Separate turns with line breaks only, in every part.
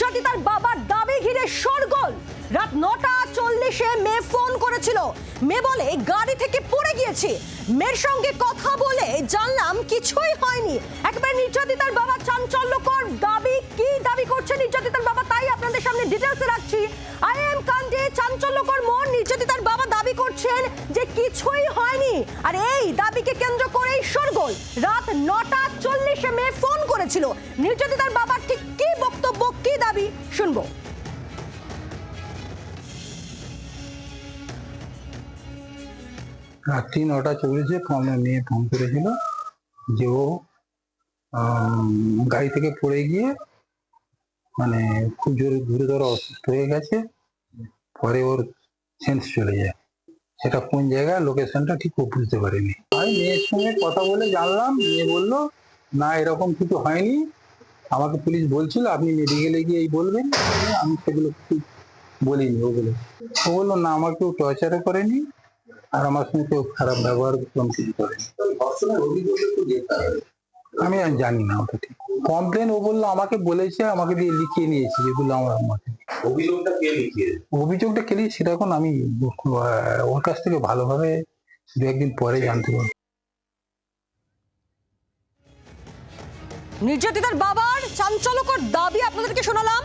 নির্যাতিতার বাবার দাবি ঘিরে শোরগোল। রাত নটা চল্লিশে মেয়ে ফোন করেছিল। মেয়ে বলে, গাড়ি থেকে পড়ে গিয়েছে। মেয়ের সঙ্গে কথা বলে জানলাম, কিছুই হয়নি। একেবারে নির্যাতিতার বাবা চাঞ্চল্যকর দাবি। কি দাবি করছে নির্যাতিতার বাবা? তাই আপনাদের সামনে ডিটেলসে রাখছি। আই এম চাঞ্চল্যকর মোড়। নির্যাতিতার বাবা দাবি করছেন যে, কিছুই হয়নি। আর এই দাবিকে কেন্দ্র করেই শোরগোল। রাত নটা চল্লিশে মেয়ে ফোন করেছিল। নির্যাতিতার শুনব।
রাত্রি নটা চল্লিশে আমার মেয়ে ফোন করেছিল যে ও গাড়ি থেকে পড়ে গিয়ে মানে খুব জোরে গুরুতর অসুস্থ হয়ে গেছে। পরে ওর সেন্স চলে যায়। সেটা কোন জায়গায়? লোকেশনটা ঠিক বুঝতে পারিনি। আমি মেয়ের সঙ্গে কথা বলে জানলাম। মেয়ে বলল, না, এরকম কিছু হয়নি। আমাকে পুলিশ বলছিল আপনি মেডিকেলে গিয়ে এই বলবেন। আমি সেগুলো বলিনি ওগুলো। ও বলল না আমাকে কেউ টর্চারও করেনি আর আমার সঙ্গে কেউ খারাপ ব্যবহার কোন কিছু করেনি। আমি আর জানি না ওটা ঠিক। কমপ্লেন ও বলল আমাকে বলেছে আমাকে দিয়ে লিখিয়ে নিয়েছে যেগুলো আমার মাঠে
অভিযোগটা কে লিখিয়ে
অভিযোগটা কেলি সেটা এখন আমি ওর কাছ থেকে ভালোভাবে দু একদিন পরে জানতে পারব।
নির্যাতিতার বাবার চাঞ্চল্যকর দাবি আপনাদেরকে শোনালাম।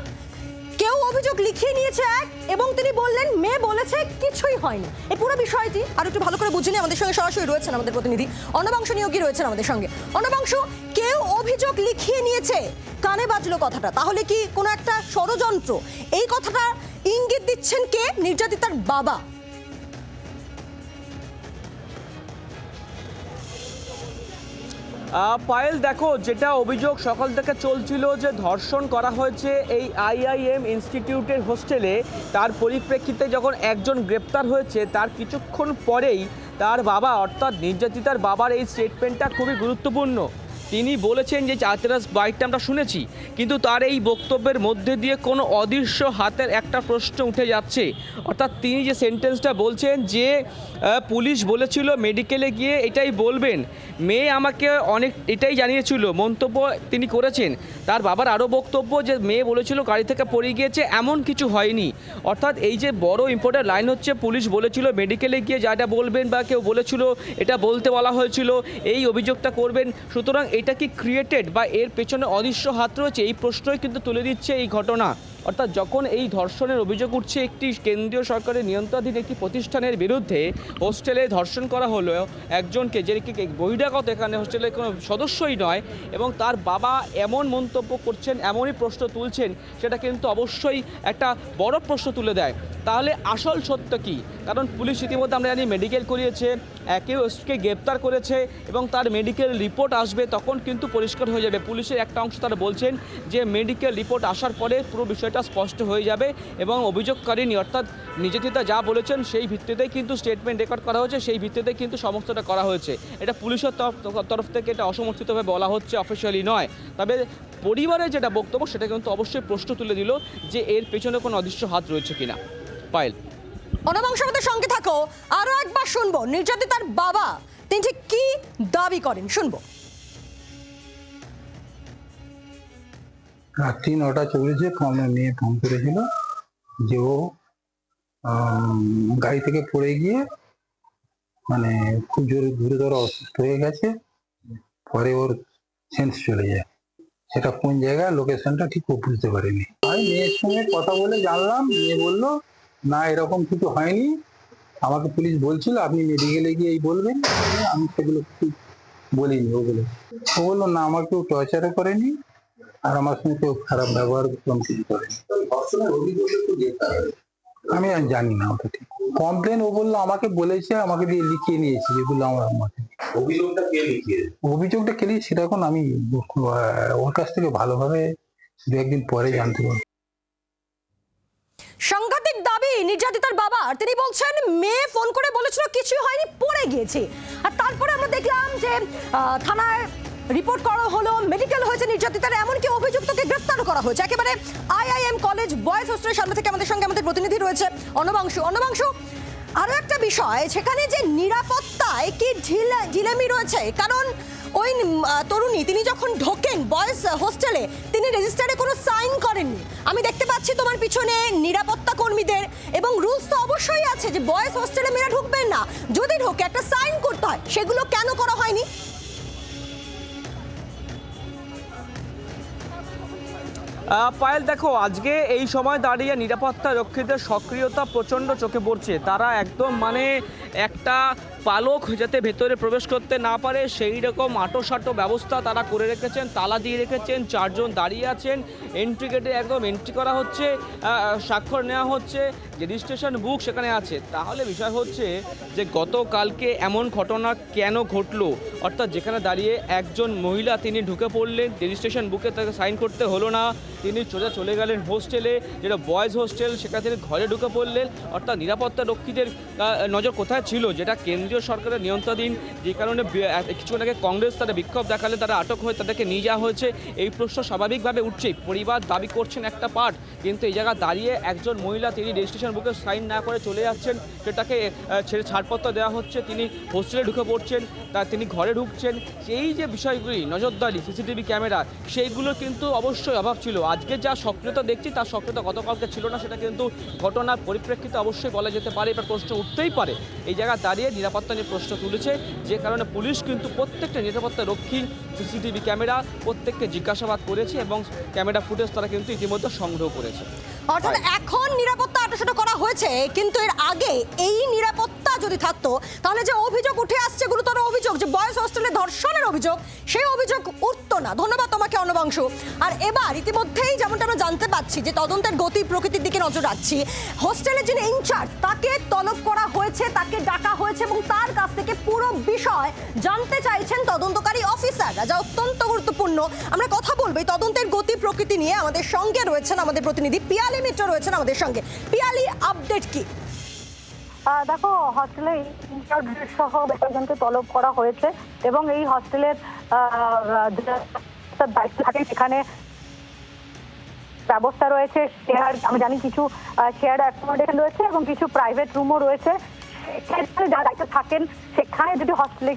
কেউ অভিযোগ লিখিয়ে নিয়েছে এক, এবং তিনি বললেন, মেয়ে বলেছে কিছুই হয়নি। এই পুরো বিষয়টি আর একটু ভালো করে বুঝিনি আমাদের সঙ্গে সরাসরি রয়েছেন আমাদের প্রতিনিধি অন্নবাংশ নিয়োগী রয়েছেন আমাদের সঙ্গে। অন্নবাংশ কেউ অভিযোগ লিখিয়ে নিয়েছে, কানে বাজলো কথাটা। তাহলে কি কোনো একটা ষড়যন্ত্র? এই কথাটা ইঙ্গিত দিচ্ছেন কে? নির্যাতিতার বাবা।
পায়েল, দেখো, যেটা অভিযোগ সকাল থেকে চলছিল যে ধর্ষণ করা হয়েছে এই আইআইএম ইনস্টিটিউটের হোস্টেলে, তার পরিপ্রেক্ষিতে যখন একজন গ্রেপ্তার হয়েছে, তার কিছুক্ষণ পরেই তার বাবা, অর্থাৎ নির্যাতিতার বাবার এই স্টেটমেন্টটা খুবই গুরুত্বপূর্ণ। তিনি বলেছেন যে চাতেরাস বাইকটা আমরা শুনেছি, কিন্তু তার এই বক্তব্যের মধ্যে দিয়ে কোনো অদৃশ্য হাতের একটা প্রশ্ন উঠে যাচ্ছে। অর্থাৎ তিনি যে সেন্টেন্সটা বলছেন যে পুলিশ বলেছিল মেডিকেলে গিয়ে এটাই বলবেন। মেয়ে আমাকে অনেক, এটাই জানিয়েছিল, মন্তব্য তিনি করেছেন। তার বাবার আরও বক্তব্য যে, মেয়ে বলেছিল গাড়ি থেকে পড়ে গিয়েছে, এমন কিছু হয়নি। অর্থাৎ এই যে বড় ইম্পর্টেন্ট লাইন হচ্ছে, পুলিশ বলেছিল মেডিকেলে গিয়ে যাটা বলবেন বা কেউ বলেছিল, এটা বলতে বলা হয়েছিল, এই অভিযোগটা করবেন। সুতরাং এটা কি ক্রিয়েটেড বা এর পেছনে অদৃশ্য হাত রয়েছে এই প্রশ্নই কিন্তু তুলে দিচ্ছে এই ঘটনা। অর্থাৎ যখন এই ধর্ষণের অভিযোগ উঠছে, একটি কেন্দ্রীয় সরকারের নিয়ন্ত্রণাধীন একটি প্রতিষ্ঠানের বিরুদ্ধে হোস্টেলে ধর্ষণ করা হলো, একজনকে যে বহিরাগত এখানে হোস্টেলের কোনো সদস্যই নয় এবং তার বাবা এমন মন্তব্য করছেন, এমনই প্রশ্ন তুলছেন, সেটা কিন্তু অবশ্যই একটা বড় প্রশ্ন তুলে দেয়। তাহলে আসল সত্য কি? কারণ পুলিশ ইতিমধ্যে আমরা জানি মেডিকেল করিয়েছে একেও এসকে গ্রেপ্তার করেছে এবং তার মেডিকেল রিপোর্ট আসবে তখন কিন্তু পরিষ্কার হয়ে যাবে। পুলিশের একটা অংশ তারা বলছেন যে মেডিকেল রিপোর্ট আসার পরে পুরো বিষয়টা স্পষ্ট হয়ে যাবে এবং অভিযোগকারিনী অর্থাৎ নির্যাতিতা যা বলেছেন সেই ভিত্তিতেই কিন্তু স্টেটমেন্ট রেকর্ড করা হয়েছে, সেই ভিত্তিতে কিন্তু সমস্তটা করা হয়েছে। এটা পুলিশের তরফ তরফ থেকে এটা অসমর্থিতভাবে বলা হচ্ছে অফিসিয়ালি নয়। তবে পরিবারের যেটা বক্তব্য সেটা কিন্তু অবশ্যই প্রশ্ন তুলে দিল যে এর পেছনে কোনো অদৃশ্য হাত রয়েছে কিনা। পায়েল।
অনবাংশ আমাদের সঙ্গে থাকো। একবার শুনব। নির্যাতিতার বাবা, তিনি ঠিক কি দাবি করেন? শুনব।
রাত্রি নটা ফোন করেছিল যে ও গাড়ি থেকে পড়ে গিয়ে মানে খুব জোরে গুরুতর অসুস্থ হয়ে গেছে। পরে ওর সেন্স চলে যায়। সেটা কোন জায়গায়? লোকেশনটা ঠিক বুঝতে পারিনি। আমি মেয়ের সঙ্গে কথা বলে জানলাম। মেয়ে বলল না এরকম কিছু হয়নি। আমাকে পুলিশ বলছিল আপনি মেডিকেলে গিয়ে এই বলবেন। আমি সেগুলো কিছু বলিনি ওগুলো। ও বলল না আমাকে কেউ টর্চারও করেনি আর আমার সঙ্গে কেউ খারাপ ব্যবহার কোন কিছু করেনি। আমি আর জানি না ওটা ঠিক। কমপ্লেন ও বলল আমাকে বলেছে আমাকে দিয়ে লিখিয়ে নিয়েছে যেগুলো আমার মাঠে
অভিযোগটা কে লিখিয়ে
অভিযোগটা কেলি সেটা এখন আমি ওর কাছ থেকে ভালোভাবে দু একদিন পরে জানতে পারব।
সাংঘাতিক দাবি নির্যাতিতার বাবা তিনি বলছেন, মেয়ে ফোন করে বলেছিল কিছু হয়নি, পড়ে গিয়েছে। আর তারপরে আমরা দেখলাম যে থানায় রিপোর্ট করা হলো, মেডিকেল হয়েছে নির্যাতিতার, এমনকি অভিযুক্তকে গ্রেফতার করা হয়েছে। একেবারে আইআইএম কলেজ বয়েজ হোস্টেলের সামনে থেকে আমাদের সঙ্গে আমাদের প্রতিনিধি রয়েছে অনবাংশু। অনবাংশু, আরও একটা বিষয়, সেখানে যে নিরাপত্তায় কি ঢিলা ঢিলেমি রয়েছে? কারণ ওই তরুণী, তিনি যখন ঢোকেন বয়েজ হোস্টেলে, তিনি রেজিস্টারে কোনো সাইন করেননি। আমি দেখতে পাচ্ছি তোমার পিছনে নিরাপত্তা কর্মীদের, এবং রুলস তো অবশ্যই আছে যে বয়েজ হোস্টেলে মেয়েরা ঢুকবেন না। যদি ঢোকে, একটা সাইন করতে হয়। সেগুলো কেন করা হয়নি?
পায়েল, দেখো, আজকে এই সময় দাঁড়িয়ে নিরাপত্তা রক্ষীদের সক্রিয়তা প্রচণ্ড চোখে পড়ছে। তারা একদম মানে একটা পালক যাতে ভেতরে প্রবেশ করতে না পারে, সেই রকম আটোসাটো ব্যবস্থা তারা করে রেখেছেন, তালা দিয়ে রেখেছেন, চারজন দাঁড়িয়ে আছেন এন্ট্রি গেটে একদম এন্ট্রি করা হচ্ছে স্বাক্ষর নেওয়া হচ্ছে, যে রেজিস্ট্রেশন বুক সেখানে আছে। তাহলে বিষয় হচ্ছে যে গতকালকে এমন ঘটনা কেন ঘটলো? অর্থাৎ যেখানে দাঁড়িয়ে একজন মহিলা তিনি ঢুকে পড়লেন রেজিস্ট্রেশন বুকে তাকে সাইন করতে হলো না, তিনি সোজা চলে গেলেন হোস্টেলে যেটা বয়েজ হোস্টেল সেখানে তিনি ঘরে ঢুকে পড়লেন। অর্থাৎ নিরাপত্তা রক্ষীদের নজর কোথায় ছিল? যেটা কেন্দ্রীয় সরকারের নিয়ন্ত্রণাধীন, যে কারণে কিছুক্ষণ আগে কংগ্রেস তারা বিক্ষোভ দেখালে, তারা আটক হয়ে তাদেরকে নিয়ে যাওয়া হয়েছে। এই প্রশ্ন স্বাভাবিকভাবে উঠছে। পরিবার দাবি করছেন একটা পার্ট কিন্তু এই জায়গায় দাঁড়িয়ে একজন মহিলা তিনি রেজিস্ট্রেশন বুকে সাইন না করে চলে যাচ্ছেন। সেটাকে ছেড়ে ছাড়পত্র দেওয়া হচ্ছে। তিনি হোস্টেলে ঢুকে পড়ছেন, তা তিনি ঘরে ঢুকছেন। এই যে বিষয়গুলি, নজরদারি সিসিটিভি ক্যামেরা সেইগুলো কিন্তু অবশ্যই অভাব ছিল। আজকে যা সক্রিয়তা দেখছি, তার সক্রিয়তা গতকালকে ছিল না, সেটা কিন্তু ঘটনার পরিপ্রেক্ষিতে অবশ্যই বলা যেতে পারে এবার প্রশ্ন উঠতেই পারে। এই জায়গায় দাঁড়িয়ে নিরাপত্তা নিয়ে প্রশ্ন তুলেছে। যে কারণে পুলিশ কিন্তু প্রত্যেকটা নিরাপত্তা রক্ষী সিসিটিভি ক্যামেরা প্রত্যেককে জিজ্ঞাসাবাদ করেছে এবং ক্যামেরা ফুটেজ তারা কিন্তু ইতিমধ্যে সংগ্রহ করেছে।
অর্থাৎ এখন নিরাপত্তা আটোসাটো করা হয়েছে কিন্তু এর আগে এই নিরাপত্তা যদি থাকতো তাহলে যে অভিযোগ উঠে আসছে গুরুতর অভিযোগ যে বয়স হোস্টেলে ধর্ষণের অভিযোগ সেই অভিযোগ উঠতো না। ধন্যবাদ তোমাকে অনবাংশু। আর এবার ইতিমধ্যেই যেমনটা আমরা জানতে পাচ্ছি যে তদন্তের গতি প্রকৃতির দিকে নজর রাখছি। হোস্টেলের যিনি ইনচার্জ তাকে এবং তার কাছ থেকে পুরো বিষয় জানতে চাইছেন তদন্তকারী অফিসাররা যা অত্যন্ত গুরুত্বপূর্ণ। আমরা কথা বলব এই তদন্তের গতি প্রকৃতি নিয়ে। আমাদের সঙ্গে রয়েছেন আমাদের প্রতিনিধি পিয়ালি মিত্র রয়েছেন আমাদের সঙ্গে। পিয়ালি আপডেট কি?
দেখো হস্টেলে সহ বেতনকে তলব করা হয়েছে এবং এই হস্টেলের সেখানে ব্যবস্থা রয়েছে শেয়ার আমি জানি কিছু শেয়ার অ্যাকোমোডেশন রয়েছে এবং কিছু প্রাইভেট রুমও রয়েছে। সেক্ষেত্রে যারা দায়িত্ব থাকেন সেখানে যদি হস্টেলে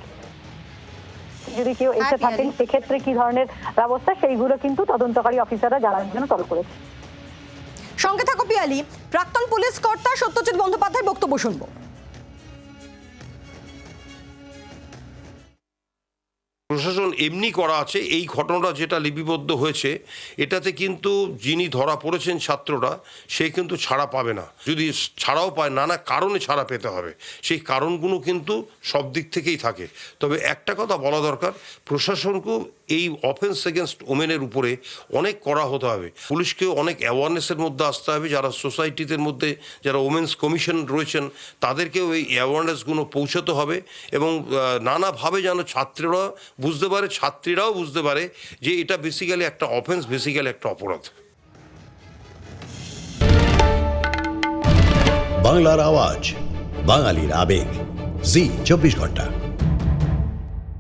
যদি কেউ এসে থাকেন সেক্ষেত্রে কি ধরনের ব্যবস্থা? সেইগুলো কিন্তু তদন্তকারী অফিসাররা জানার জন্য তল করেছে
সঙ্গে থাকো পিয়ালি প্রাক্তন পুলিশ কর্তা সত্যজিৎ বন্দ্যোপাধ্যায়ের বক্তব্য শুনব।
প্রশাসন এমনি করা আছে, এই ঘটনাটা যেটা লিপিবদ্ধ হয়েছে, এটাতে কিন্তু যিনি ধরা পড়েছেন ছাত্ররা, সে কিন্তু ছাড়া পাবে না। যদি ছাড়াও পায়, নানা কারণে ছাড়া পেতে হবে। সেই কারণগুলো কিন্তু সব দিক থেকেই থাকে। তবে একটা কথা বলা দরকার, প্রশাসনকেও এই অফেন্স এগেনস্ট ওমেনের উপরে অনেক করা হতে হবে। পুলিশকেও অনেক অ্যাওয়ারনেসের মধ্যে আসতে হবে। যারা সোসাইটিতে মধ্যে যারা ওমেন্স কমিশন রয়েছেন, তাদেরকেও এই অ্যাওয়ারনেসগুলো পৌঁছাতে হবে এবং নানাভাবে যেন ছাত্ররা বুঝতে পারে, ছাত্রীরাও বুঝতে পারে যে এটা বেসিক্যালি একটা অফেন্স বেসিক্যালি একটা অপরাধ।
বাংলার আওয়াজ, বাঙালির আবেগ। জি, চব্বিশ ঘণ্টা।